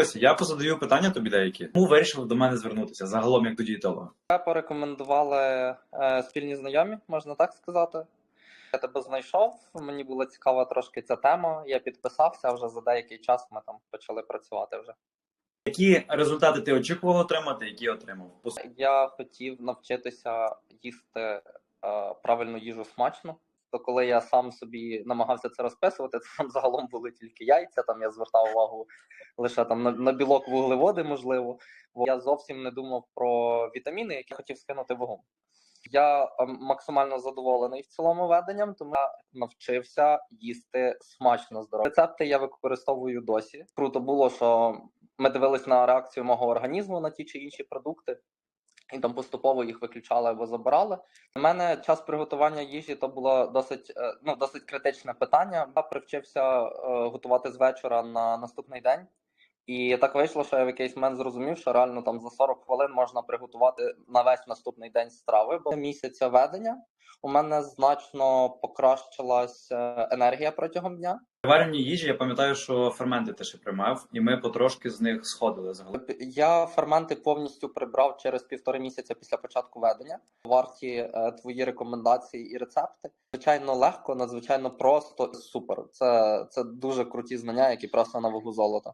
Ось я позадаю питання тобі деякі. Тому вирішив до мене звернутися загалом як до дієтолога. Тебе порекомендували е, спільні знайомі, можна так сказати. Я тебе знайшов, мені була цікава трошки ця тема. Я підписався вже за деякий час. Ми там почали працювати вже. Які результати ти очікував отримати, які отримав? Я хотів навчитися їсти е, правильну їжу смачно. То коли я сам собі намагався це розписувати, то там загалом були тільки яйця. Там я звертав увагу лише там на, на білок вуглеводи, можливо. Бо я зовсім не думав про вітаміни, які хотів скинути вагу. Я е, максимально задоволений в цілому веденням, тому я навчився їсти смачно здорово. Рецепти я використовую досі. Круто було, що ми дивились на реакцію мого організму на ті чи інші продукти, і там поступово їх виключали або забирали. У мене час приготування їжі то було досить е, ну досить критичне питання. Я привчився е, готувати з вечора на наступний день. І так вийшло, що я в якийсь момент зрозумів, що реально там за 40 хвилин можна приготувати на весь наступний день страви. Бо місяця ведення у мене значно покращилась енергія протягом дня. при варенні їжі я пам'ятаю, що ферменти ти ще приймав, і ми потрошки з них сходили загалом. Я ферменти повністю прибрав через півтори місяця після початку ведення. Варті е, твої рекомендації і рецепти. Звичайно, легко, надзвичайно просто, супер. Це, це дуже круті знання, які просто на вагу золота.